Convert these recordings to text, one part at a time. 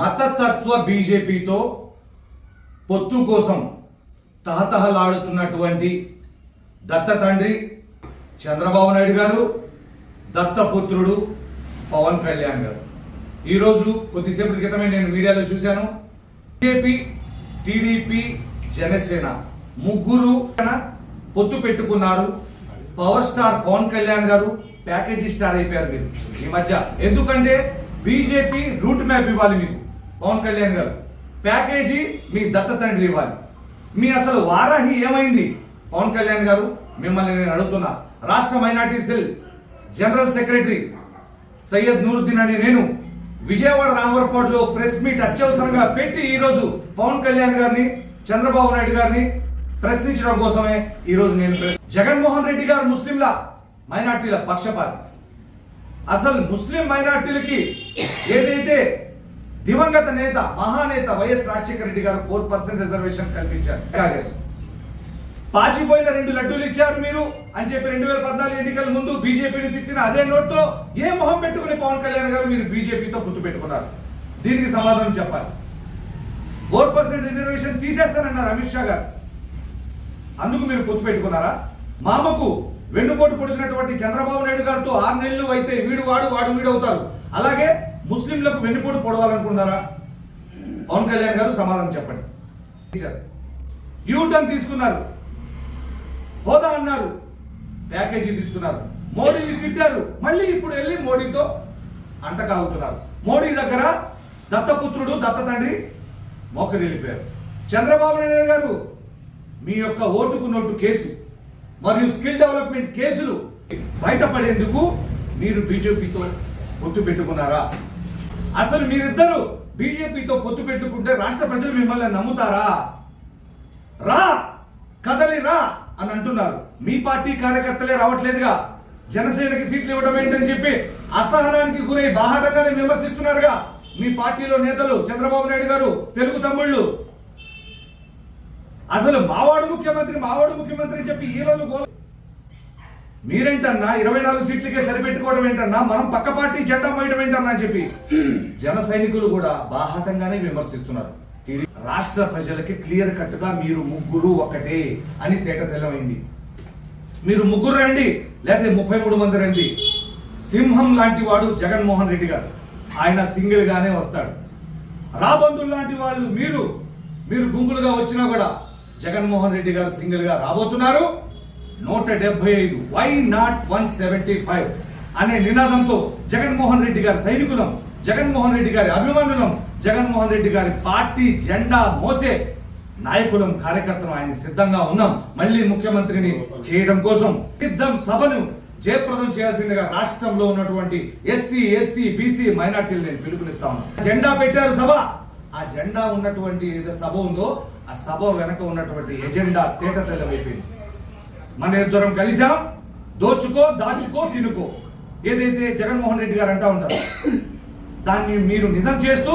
మతతత్వ బీజేపీతో పొత్తు కోసం తహతహలాడుతున్నటువంటి దత్త తండ్రి చంద్రబాబు నాయుడు గారు దత్తపుత్రుడు పవన్ కళ్యాణ్ గారు. ఈరోజు కొద్దిసేపటి క్రితమే నేను మీడియాలో చూశాను. బీజేపీ టీడీపీ జనసేన ముగ్గురు పొత్తు పెట్టుకున్నారు. పవర్ స్టార్ పవన్ కళ్యాణ్ గారు ప్యాకేజీ స్టార్ అయిపోయారు మీరు. ఈ మధ్య. ఎందుకంటే బీజేపీ రూట్ మ్యాప్ ఇవ్వాలి మీకు. పవన్ కళ్యాణ్ గారు ప్యాకేజీ మీ దత్త తండ్రి ఇవ్వాలి. మీ అసలు వారాహి ఏమైంది? పవన్ కళ్యాణ్ గారు మిమ్మల్ని నేను అడుగుతున్నా. రాష్ట్ర minority cell general secretary Syed Nooruddin అనే నేను విజయవాడ రామవరపాడులో ప్రెస్ మీట్ అత్యవసరంగా పెట్టి ఈరోజు పవన్ కళ్యాణ్ గారిని చంద్రబాబు నాయుడు గారిని ప్రశ్నించడం కోసమే ఈరోజు నేను జగన్మోహన్ రెడ్డి గారు ముస్లింల మైనార్టీల పక్షపాతి. అసలు ముస్లిం మైనార్టీలకి ఏదైతే దివంగత నేత మహానేత వైఎస్ రాజశేఖర రెడ్డి గారు ఫోర్ పర్సెంట్ రిజర్వేషన్ కల్పించారు. కాగా పాచిపోయిన రెండు లడ్డూలు ఇచ్చారు మీరు అని చెప్పి రెండు వేల పద్నాలుగు ఎన్నికల ముందు బీజేపీని తిట్టిన అదే నోట్తో ఏ మొహం పెట్టుకుని పవన్ కళ్యాణ్ గారు మీరు బీజేపీతో గుర్తు పెట్టుకున్నారు? దీనికి సమాధానం చెప్పాలి. ఫోర్ పర్సెంట్ రిజర్వేషన్ తీసేస్తానన్నారు అమిత్ షా గారు. అందుకు మీరు గుర్తు పెట్టుకున్నారా? మామకు వెన్నుపోటు పొడిచినటువంటి చంద్రబాబు నాయుడు గారితో ఆరు నెలలు అయితే వీడు వాడు వాడు వీడు అవుతారు అలాగే ముస్లింలకు వెన్నుపోటు పొడవాలనుకున్నారా పవన్ కళ్యాణ్ గారు సమాధానం చెప్పండి. యూటర్న్ తీసుకున్నారు. హోదా అన్నారు. ప్యాకేజీ తీసుకున్నారు. మోడీని తిట్టారు. మళ్ళీ ఇప్పుడు వెళ్ళి మోడీతో అంటకాగుతున్నారు. మోడీ దగ్గర దత్తపుత్రుడు దత్త తండ్రి మోకరిల్లిపోయారు చంద్రబాబు నాయుడు గారు మీ యొక్క ఓటుకు నోటు కేసు మరియు స్కిల్ డెవలప్మెంట్ కేసులు బయటపడేందుకు మీరు బీజేపీతో పొత్తు పెట్టుకున్నారా? అసలు మీరిద్దరు బీజేపీతో పొత్తు పెట్టుకుంటే రాష్ట్ర ప్రజలు మిమ్మల్ని నమ్ముతారా? రా కదలి రా అని అంటున్నారు. మీ పార్టీ కార్యకర్తలే రావట్లేదుగా. జనసేనకి సీట్లు ఇవ్వడం ఏంటని చెప్పి అసహనానికి గురై బాహాటంగానే విమర్శిస్తున్నారుగా. మీ పార్టీలో నేతలు చంద్రబాబు నాయుడు గారు తెలుగు తమ్ముళ్ళు. అసలు మావాడు ముఖ్యమంత్రి మావాడు ముఖ్యమంత్రి అని చెప్పి ఈరోజు మీరేంటన్నా ఇరవై నాలుగు సీట్లకే సరిపెట్టుకోవడం ఏంటన్నా? మనం పక్క పార్టీ జెండా మోయడం ఏంటన్నా అని చెప్పి. జన సైనికులు కూడా బాహాటంగానే విమర్శిస్తున్నారు. రాష్ట్ర ప్రజలకి క్లియర్ కట్గా మీరు ముగ్గురు ఒకటే అని తేట తెల్లమైంది. మీరు ముగ్గురు రండి లేకపోతే ముప్పై మూడు మంది రండి. సింహం లాంటి వాడు జగన్మోహన్ రెడ్డి గారు. ఆయన సింగిల్ గానే వస్తాడు. రాబందులు లాంటి వాళ్ళు మీరు. మీరు గుంపులుగా వచ్చినా కూడా జగన్మోహన్ రెడ్డి గారు సింగిల్గా రాబోతున్నారు. నూట డెబ్బై ఐదు. Why not one seventy five అనే నినాదంతో జగన్మోహన్ రెడ్డి గారి సైనికులం జగన్మోహన్ రెడ్డి గారి అభిమానులం జగన్మోహన్ రెడ్డి గారి పార్టీ జెండా మోసే నాయకులం కార్యకర్తలు ఆయన సిద్ధంగా ఉన్నాం. మళ్ళీ ముఖ్యమంత్రిని చేయడం కోసం సిద్ధం సభను జయప్రదం చేయాల్సిందిగా రాష్ట్రంలో ఉన్నటువంటి ఎస్సీ ఎస్టీ బీసీ మైనార్టీలు నేను పిలుపునిస్తా ఉన్నాను జెండా పెట్టారు సభ. ఆ జెండా ఉన్నటువంటి ఏదో సభ ఉందో ఆ సభ వెనక ఉన్నటువంటి ఎజెండా తేట తెల్లమైపోయింది మన ఇద్దరం కలిసాం దోచుకో దాచుకో తినుకో. ఏదైతే జగన్మోహన్ రెడ్డి గారు అంటా ఉంటారు దాన్ని మీరు నిజం చేస్తూ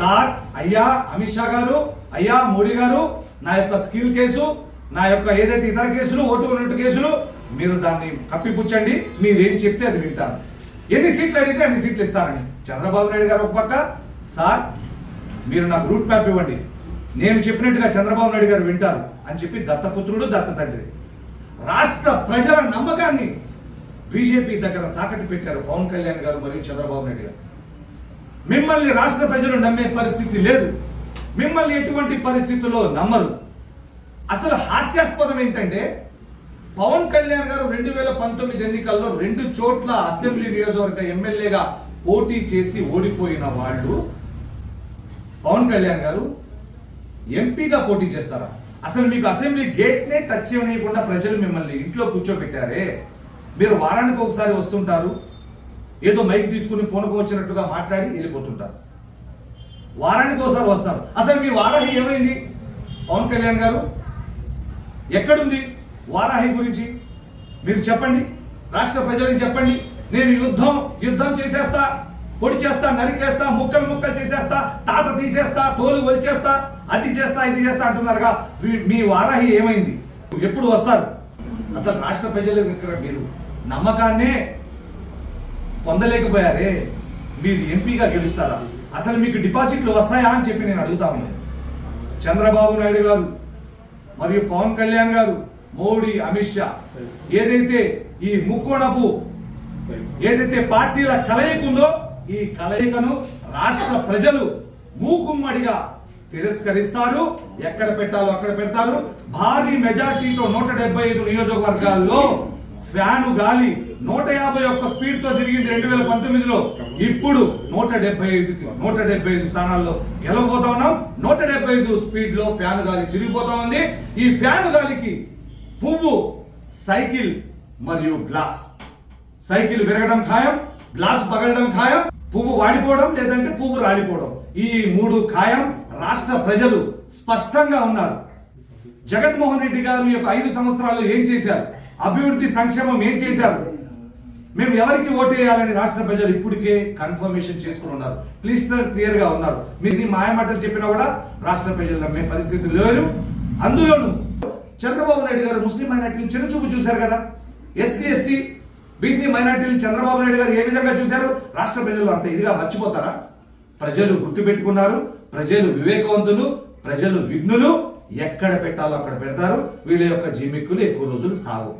సార్ అయ్యా అమిత్ షా గారు అయ్యా మోడీ గారు నా యొక్క స్కిల్ కేసు నా యొక్క ఏదైతే ఇతర కేసులు ఓటు ఉన్నట్టు కేసులు మీరు దాన్ని కప్పిపుచ్చండి. మీరేం చెప్తే అది వింటారు. ఎన్ని సీట్లు అడిగితే అన్ని సీట్లు ఇస్తానని చంద్రబాబు నాయుడు గారు ఒక పక్క సార్ మీరు నాకు రూట్ మ్యాప్ ఇవ్వండి. నేను చెప్పినట్టుగా చంద్రబాబు నాయుడు గారు వింటారు అని చెప్పి దత్తపుత్రుడు దత్త తండ్రి. రాష్ట్ర ప్రజల నమ్మకాన్ని బీజేపీ దగ్గర తాకట్టు పెట్టారు పవన్ కళ్యాణ్ గారు మరియు చంద్రబాబు నాయుడు గారు. మిమ్మల్ని రాష్ట్ర ప్రజలు నమ్మే పరిస్థితి లేదు. మిమ్మల్ని ఎటువంటి పరిస్థితుల్లో నమ్మరు. అసలు హాస్యాస్పదం ఏంటంటే పవన్ కళ్యాణ్ గారు రెండు వేల పంతొమ్మిది ఎన్నికల్లో రెండు చోట్ల అసెంబ్లీ నియోజకవర్గ ఎమ్మెల్యేగా పోటీ చేసి ఓడిపోయిన వాళ్ళు పవన్ కళ్యాణ్ గారు ఎంపీగా పోటీ చేస్తారా? అసలు మీకు అసెంబ్లీ గేట్నే టచ్ చేయనీయకుండా ప్రజలు మిమ్మల్ని ఇంట్లో కూర్చోబెట్టారే? మీరు వారానికి ఒకసారి వస్తుంటారు ఏదో మైక్ తీసుకుని పూనకు వచ్చినట్టుగా మాట్లాడి వెళ్ళిపోతుంటారు. వారానికి ఒకసారి వస్తారు. అసలు మీ వారాహి ఏమైంది? పవన్ కళ్యాణ్ గారు ఎక్కడుంది వారాహి గురించి? మీరు చెప్పండి. రాష్ట్ర ప్రజలకు చెప్పండి. నేను యుద్ధం యుద్ధం చేసేస్తా పొడి చేస్తా నరికేస్తా ముక్కలు ముక్కలు చేసేస్తా తాట తీసేస్తా తోలు వలిచేస్తా అది చేస్తా ఇది చేస్తా అంటున్నారుగా. మీ- మీ వారాహి ఏమైంది? ఎప్పుడు వస్తారు? అసలు రాష్ట్ర ప్రజల దగ్గర మీరు నమ్మకాన్నే పొందలేకపోయారే. మీరు ఎంపీగా గెలుస్తారా? అసలు మీకు డిపాజిట్లు వస్తాయా అని చెప్పి నేను అడుగుతా ఉన్నాను. చంద్రబాబు నాయుడు గారు మరియు పవన్ కళ్యాణ్ గారు మోడీ అమిత్ షా ఏదైతే ఈ ముక్కోణపు ఏదైతే పార్టీల కలయిక ఉందో ఈ కలయికను రాష్ట్ర ప్రజలు మూకుమ్మడిగా తిరస్కరిస్తారు. ఎక్కడ పెట్టాలో అక్కడ పెడతారు. భారీ మెజార్టీతో నూట డెబ్బై ఐదు నియోజకవర్గాల్లో ఫ్యాను గాలి నూట యాభై ఒక్క స్పీడ్తో తిరిగింది రెండు వేల పంతొమ్మిదిలో. ఇప్పుడు నూట డెబ్బై ఐదుకి నూట డెబ్బై ఐదు స్థానాల్లో గెలవబోతా ఉన్నాం. నూట డెబ్బై ఐదు స్పీడ్లో ఫ్యాన్ గాలి తిరిగిపోతా ఉంది. ఈ ఫ్యాన్ గాలికి పువ్వు సైకిల్ మరియు గ్లాస్. సైకిల్ విరగడం ఖాయం గ్లాస్ పగలడం ఖాయం. పువ్వు వాడిపోవడం లేదంటే పువ్వు రాలిపోవడం. ఈ మూడు ఖాయం. రాష్ట్ర ప్రజలు స్పష్టంగా ఉన్నారు. జగన్మోహన్ రెడ్డి గారు యొక్క ఐదు సంవత్సరాలు ఏం చేశారు? అభివృద్ధి సంక్షేమం ఏం చేశారు? మేము ఎవరికి ఓటు వేయాలని రాష్ట్ర ప్రజలు ఇప్పటికే కన్ఫర్మేషన్ చేసుకుని ఉన్నారు. క్లిస్టర్ క్లియర్గా ఉన్నారు. మీరు ఎన్ని మాయమాటలు చెప్పినా కూడా రాష్ట్ర ప్రజలు నమ్మే పరిస్థితి లేరు అందులోను చంద్రబాబు నాయుడు గారు ముస్లిం మైనార్టీలు చిన్న చూపు చూశారు కదా? ఎస్సీ ఎస్టీ బీసీ మైనార్టీలు చంద్రబాబు నాయుడు గారు ఏ విధంగా చూశారు? రాష్ట్ర ప్రజలు అంత ఇదిగా మర్చిపోతారా? ప్రజలు గుర్తుపెట్టుకున్నారు ప్రజలు వివేకవంతులు ప్రజలు విఘ్నులు. ఎక్కడ పెట్టాలో అక్కడ పెడతారు. వీళ్ళ యొక్క జిమిక్కులు ఎక్కువ రోజులు సాగు.